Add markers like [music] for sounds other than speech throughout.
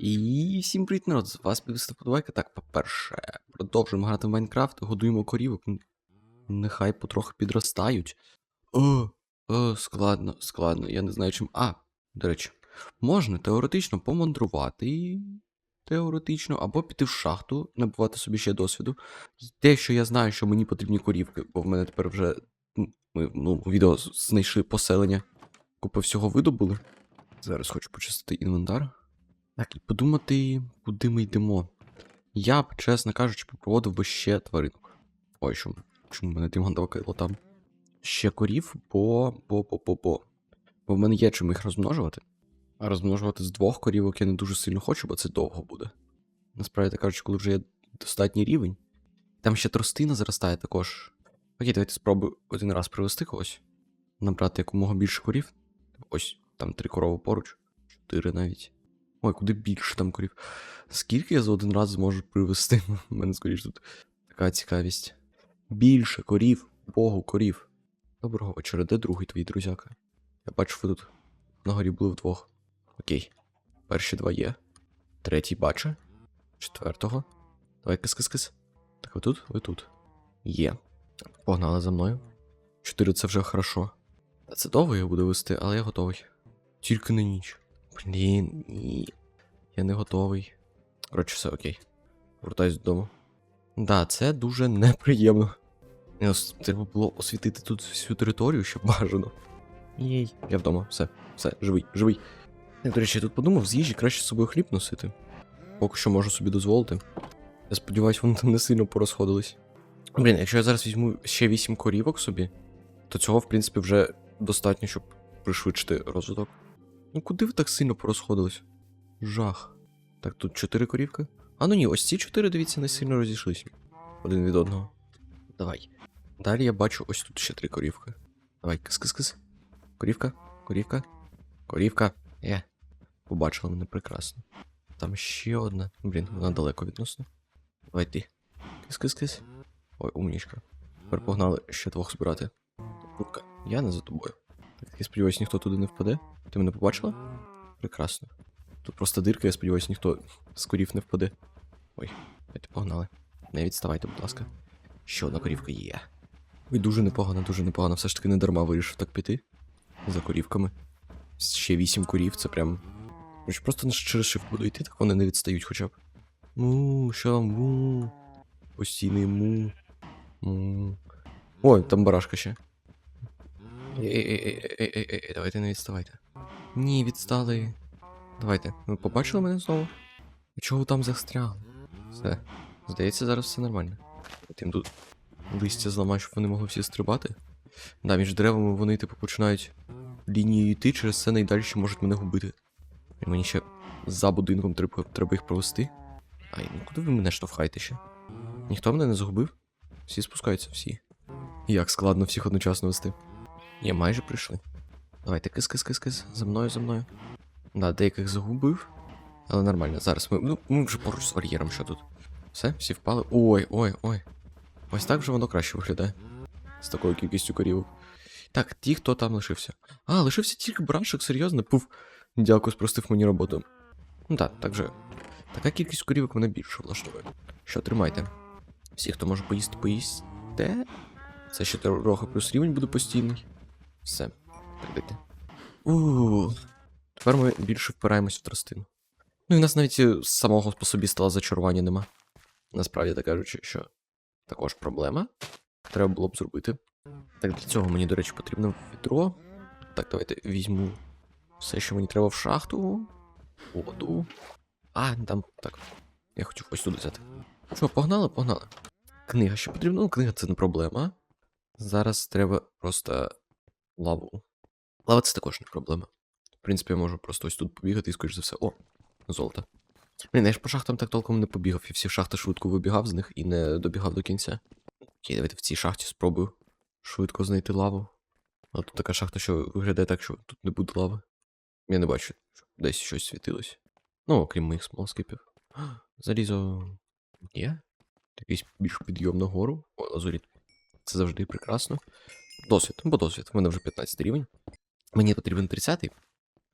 І всім привіт, народ, з вас підписана подобайка. Так, по-перше, продовжуємо грати в Майнкрафт, годуємо корівок. Нехай потроху підростають. О, о, складно, складно, я не знаю чим. А, до речі, можна теоретично помандрувати. Теоретично, або піти в шахту, набувати собі ще досвіду. Те, що я знаю, що мені потрібні корівки, бо в мене тепер вже ми ну, відео знайшли поселення. Купи всього видобули. Зараз хочу почистити інвентар. Так, і подумати, куди ми йдемо. Я б, чесно кажучи, попроводив би ще тваринок. Ой, що? Чому мене димонтова кайло там? Ще корів, бо. бо, бо, бо, бо. Бо в мене є чим їх розмножувати. А розмножувати з двох корівок я не дуже сильно хочу, бо це довго буде. Насправді так кажучи, коли вже є достатній рівень. Там ще тростина заростає також. Окей, давайте спробую один раз привести когось. Набрати якомога більше корів. Ось там три корови поруч, чотири навіть. Ой, куди більше там корів. Скільки я за один раз зможу привезти? [laughs] У мене скоріш тут така цікавість. Більше корів, богу, корів. Доброго вечора, де другий твій друзяка? Я бачу, ви тут на горі були вдвох. Окей. Перші два є. Третій бачу. Четвертого. Давай кис-кис-кис. Так, ви тут? Ви тут. Є. Погнали за мною. Чотири це вже хорошо. Та це довго я буду вести, але я готовий. Тільки на ніч. Блін, ні. Я не готовий. Коротше, все окей. Вертаюсь додому. Да, це дуже неприємно. Треба було освітити тут всю територію, щоб бажано. Єй. Я вдома, все, все, живий, живий. Я, до речі, я тут подумав, з їжі краще з собою хліб носити. Поки що можу собі дозволити. Я сподіваюся, вони там не сильно порозходились. Блін, якщо я зараз візьму ще 8 корівок собі, то цього, в принципі, вже достатньо, щоб пришвидшити розвиток. Ну куди ви так сильно порозходились? Жах. Так, тут 4 корівки. А ну ні, ось ці 4, дивіться, не сильно розійшлися. Один від одного. Давай. Далі я бачу ось тут ще 3 корівки. Давай, кис-кис-кис. Корівка, корівка, корівка. Є. Побачила мене прекрасно. Там ще одна. Блін, вона далеко відносно. Давай ти. Кис-кис-кис. Ой, умнічка. Тепер погнали ще двох збирати. Курка, я не за тобою. Так, я сподіваюся, ніхто туди не впаде. Ти мене побачила? Прекрасно. Тут просто дирка, я сподіваюся, ніхто з корів не впаде. Ой, давайте погнали. Не відставайте, будь ласка. Ще одна корівка є. Ой, дуже непогано, дуже непогано. Все ж таки не дарма вирішив так піти. За корівками. Ще вісім корів, це прям. Просто через шифт буду йти, так вони не відстають хоча б. Му, що му. Постійний му. Му. Ой, там барашка ще. Ей-ей-ей-ей-ей-ей, давайте не відставайте. Ні, відстали. Давайте. Ви побачили мене знову? Чого ви там застрягли? Все. Здається, зараз все нормально. Тим тут листя зламаю, щоб вони могли всі стрибати. Да, між деревами вони, типу, починають лінією йти, через це найдальше можуть мене губити. І мені ще за будинком треба, треба їх провести. Ай, ну куди ви мене штовхаєте ще? Ніхто мене не загубив? Всі спускаються, всі. Як складно всіх одночасно вести. Я майже прийшли. Давайте кис-кис-кис-кис. За мною, за мною. Да, деяких загубив. Але нормально. Зараз ми. Ну, ми вже поруч з вольєром, що тут. Все, всі впали. Ой, ой, ой. Ось так вже воно краще виглядає. З такою кількістю корівок. Так, ті, хто там лишився. А, лишився тільки брашок, серйозно. Пуф. Дякую, спростив мені роботу. Ну так, так же. Така кількість корівок мене більше влаштовує. Що, тримайте. Всі, хто може поїсти, поїсте. Це ще трохи плюс рівень буде постійний. Все, прийдете. Ууу. Тепер ми більше впираємось в тростину. Ну і в нас навіть самого по собі стало зачарування нема. Насправді так кажучи, що також проблема. Треба було б зробити. Так, для цього мені, до речі, потрібно відро. Так, давайте візьму все, що мені треба в шахту. Воду. А, там, так. Я хотів ось туди взяти. Що, погнали, погнали. Книга ще потрібна, ну книга це не проблема. Зараз треба просто лаву. Лава це також не проблема. В принципі, я можу просто ось тут побігати і, скоріш за все. О, золото. Блін, я ж по шахтам так толком не побігав. Я всі шахти швидко вибігав з них і не добігав до кінця. Окей, давайте в цій шахті спробую швидко знайти лаву. А тут така шахта, що виглядає так, що тут не буде лави. Я не бачу, щоб десь щось світилось. Ну, окрім моїх смолскипів. Залізо. Є? Якийсь більш підйом на гору. О, лазуріт. Це завжди прекрасно. Досвід, бо досвід. У мене вже 15 рівень. Мені потрібен 30-й,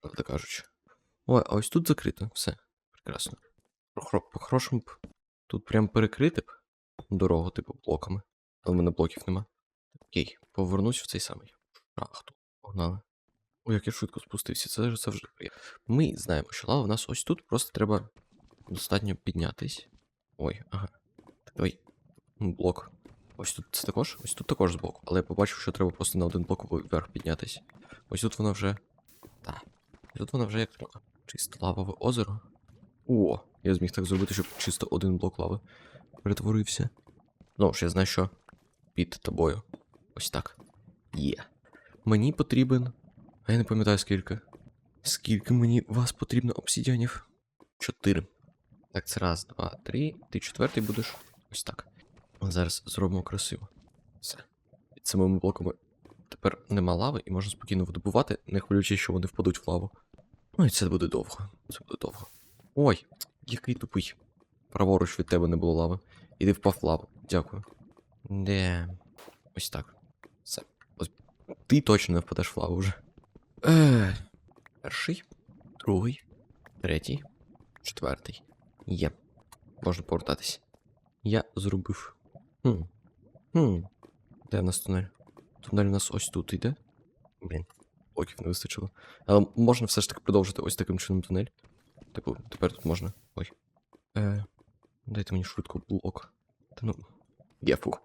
правда кажучи. Ой, а ось тут закрито. Все. Прекрасно. По-хоро- По-хорошому б тут прям перекрити б дорогу, типу, блоками. Але в мене блоків нема. Окей, повернусь в цей самий шахту. Погнали. Ой, як я швидко спустився, це, ж- це вже приємно. Ми знаємо, що лава в нас ось тут, просто треба достатньо піднятись. Ой, ага. Давай. Блок. Ось тут це також, ось тут також збоку. Але я побачив, що треба просто на один блок вверх піднятись. Ось тут воно вже. Так. Тут воно вже як треба. Чисто лавове озеро. О, я зміг так зробити, щоб чисто один блок лави перетворився. Ну ж, я знаю, що під тобою. Ось так. Є. Мені потрібен. А я не пам'ятаю скільки. Скільки мені вас потрібно обсідіанів? Чотири. Так, це раз, два, три. Ти четвертий будеш. Ось так. Зараз зробимо красиво. Все. Під самими блоками тепер нема лави і можна спокійно видобувати, не хвилюючись, що вони впадуть в лаву. Ну і це буде довго. Це буде довго. Ой, який тупий. Праворуч від тебе не було лави. І ти впав в лаву. Дякую. Де. Ось так. Все. Ось. Ти точно не впадеш в лаву вже. Е, перший, другий, третій, четвертий. Є. Можна повертатись. Я зробив. Хм. Хм. Де в нас тунель? Тунель у нас ось тут йде. Блін, блоків не вистачило. Але можна все ж таки продовжити ось таким чином тунель. Типу, тепер тут можна. Ой. Е, дайте мені швидко блок. Та ну. Я фух.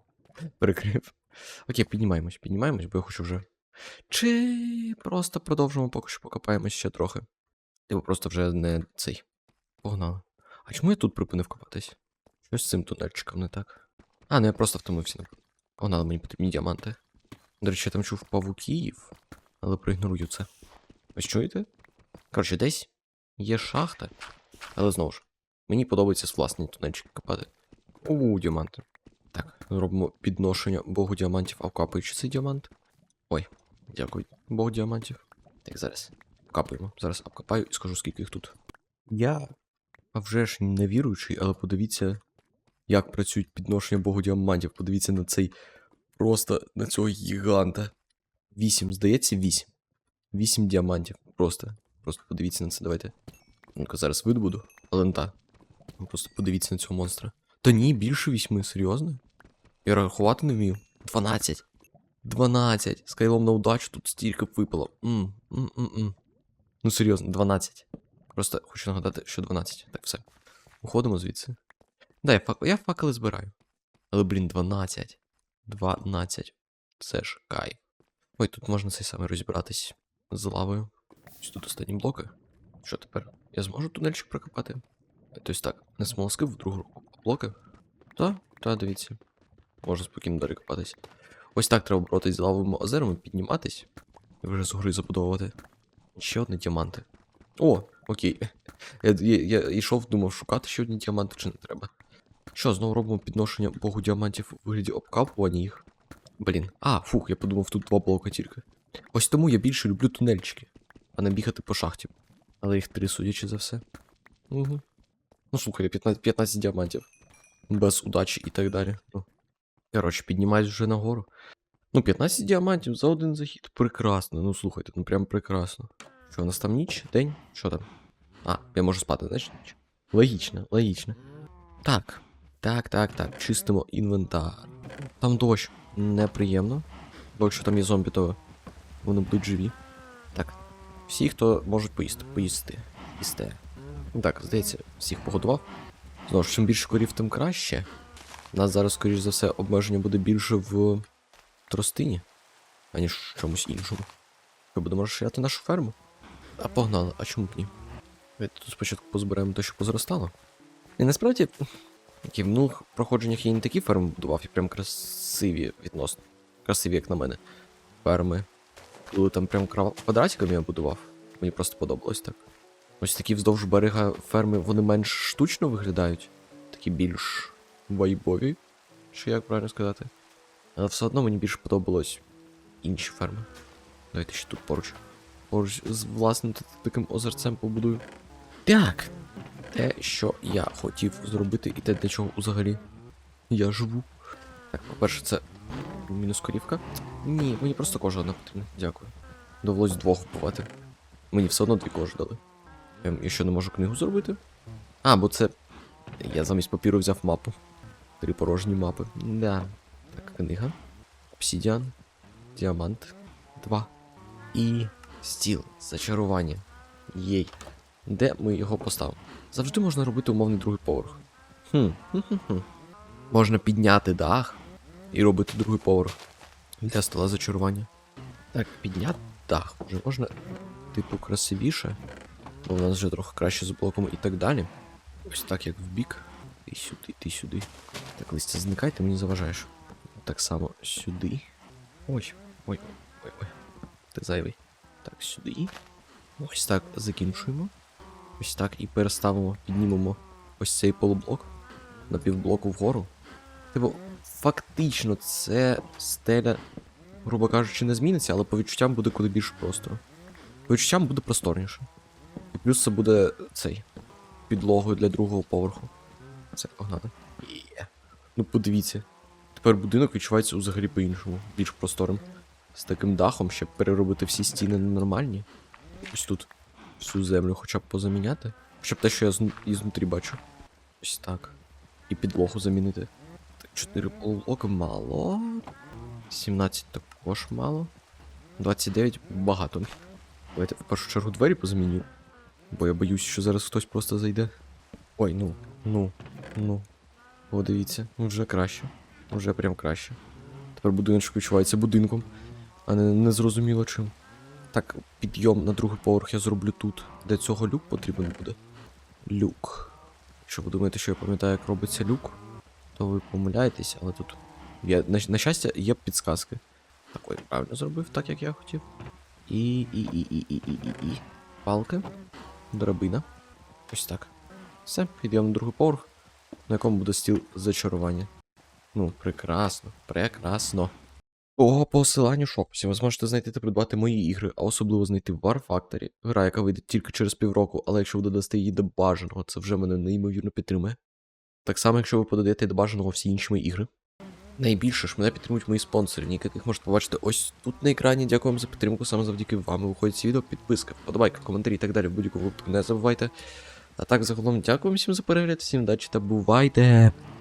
Перекрив. Окей, піднімаємось, піднімаємось, бо я хочу вже. Чи просто продовжимо, поки що покопаємось ще трохи. Типу, просто вже не цей. Погнали. А чому я тут припинив копатись? Щось з цим тунельчиком не так. А, ну я просто втомився. Погнали, мені потрібні діаманти. До речі, я там чув павуків, але проігнорую це. Ось чуєте? Коротше, десь є шахта. Але знову ж, мені подобається з власні тунельчики копати. У, діаманти. Так, зробимо підношення Богу діамантів, а вкапуючи цей діамант. Ой, дякую, Богу діамантів. Так, зараз. Вкапуємо. Зараз обкопаю і скажу, скільки їх тут. Я. А вже ж не віруючий, але подивіться, як працюють підношення Богу діамантів. Подивіться на цей. Просто на цього гіганта. Вісім, здається, вісім. Вісім діамантів. Просто. Просто подивіться на це, давайте. Ну-ка, зараз видобуду, так. Ну, Просто подивіться на цього монстра. Та ні, більше вісьми, серйозно? Я рахувати не вмію. 12. 12. Скайлом на удачу тут стільки б випало. М, м, м, м. Ну серйозно, 12. Просто хочу нагадати, що 12. Так, все. Уходимо звідси. Да, я, фак... я факели збираю. Але, блін, 12. 12. Це ж кайф. Ой, тут можна цей саме розібратись з лавою. Ось тут останні блоки. Що тепер? Я зможу тунельчик прокопати? Тобто так, не смолоскип в другу руку. Блоки? Та, та, дивіться. Можна спокійно далі копатись. Ось так треба боротись з лавовими озерами, підніматись. І вже згори забудовувати. Ще одне діаманти. О, окей. [laughs] Я, я, я йшов, думав, шукати ще одні діаманти, чи не треба. Що, знову робимо підношення богу діамантів у вигляді обкапування їх. Блін. А, фух, я подумав, тут два блока тільки. Ось тому я більше люблю тунельчики, а не бігати по шахті. Але їх три, судячи за все. Угу. Ну слухай, 15, 15 діамантів. Без удачі і так далі. Ну. Коротше, піднімаюсь вже нагору. Ну, 15 діамантів за один захід. Прекрасно. Ну слухайте, ну прям прекрасно. Що, у нас там ніч? День? Що там? А, я можу спати, значить ніч. Логічно, логічно. Так. Так, так, так. Чистимо інвентар. Там дощ. Неприємно. Бо якщо там є зомбі, то вони будуть живі. Так. Всі, хто можуть поїсти. Поїсти. Їсте. Так, здається, всіх погодував. Знову ж, чим більше корів, тим краще. У нас зараз, скоріш за все, обмеження буде більше в тростині, аніж в чомусь іншому. Ми будемо розширяти нашу ферму. А погнали, а чому б ні? Давайте тут спочатку позбираємо те, що позростало. І насправді, які в минулих проходженнях я не такі ферми будував, і прям красиві відносно. Красиві, як на мене. Ферми. Коли там прям квадратиками я будував. Мені просто подобалось так. Ось такі вздовж берега ферми, вони менш штучно виглядають. Такі більш вайбові, чи як правильно сказати. Але все одно мені більше подобалось інші ферми. Давайте ще тут поруч. Поруч з власним таким озерцем побудую. Так. Те, що я хотів зробити, і те, для чого взагалі я живу. Так, по-перше, це мінус корівка. Ні, мені просто кожа одна потрібна. Дякую. Довелось двох вбивати. Мені все одно дві кожи дали. Ем, я що не можу книгу зробити? А, бо це. Я замість папіру взяв мапу. Три порожні мапи. Да. Так, книга. Обсідіан. Діамант. Два. І стіл. Зачарування. Єй. Де ми його поставимо? Завжди можна робити умовний другий поверх. Хм. Можна підняти дах і робити другий поверх. Для стола зачарування. Так, підняти дах. Вже можна, типу, красивіше. Бо в нас вже трохи краще з блоком і так далі. Ось так, як в бік. Ти сюди, ти сюди. Так, листя, зникай, ти мені заважаєш. Так само сюди. Ой, ой, ой, ой. Ти зайвий. Так, сюди. Ось так закінчуємо. Ось так і переставимо, піднімемо ось цей полублок на півблоку вгору. Типу, фактично, це стеля, грубо кажучи, не зміниться, але по відчуттям буде куди більше простору. По відчуттям буде просторніше. І плюс це буде цей підлогою для другого поверху. Це погнали. Є. Ну подивіться. Тепер будинок відчувається взагалі по-іншому, більш просторим. З таким дахом, щоб переробити всі стіни на нормальні. Ось тут всю землю хоча б позаміняти. Хоча б те, що я зну- ізнутрі бачу. Ось так. І підлогу замінити. Так, 4 полублока мало. 17 також мало. 29 багато. Давайте в першу чергу двері позаміню. Бо я боюсь, що зараз хтось просто зайде. Ой, ну, ну, ну. О, дивіться, ну вже краще. Вже прям краще. Тепер будиночок відчувається будинком, а не незрозуміло чим. Так, підйом на другий поверх я зроблю тут. Для цього люк потрібен буде. Люк. Якщо ви думаєте, що я пам'ятаю, як робиться люк, то ви помиляєтесь, але тут. Я, на, на щастя, є підсказки. Так, ой, правильно зробив, так як я хотів. І. і, і, і, і, і, і, і. Палки. Драбина. Ось так. Все, підйом на другий поверх, на якому буде стіл зачарування. Ну, прекрасно, прекрасно. По посиланню в ви зможете знайти та придбати мої ігри, а особливо знайти War Factory, гра, яка вийде тільки через півроку, але якщо ви додасте її до бажаного, це вже мене неймовірно підтримує. Так само, якщо ви подаєте до бажаного всі інші мої ігри. Найбільше ж мене підтримують мої спонсори, яких можете побачити ось тут на екрані. Дякую вам за підтримку, саме завдяки вам виходять ці відео, підписка, вподобайка, коментарі і так далі. Випадку не забувайте. А так, загалом, дякую всім за перегляд, всім удачі та бувайте!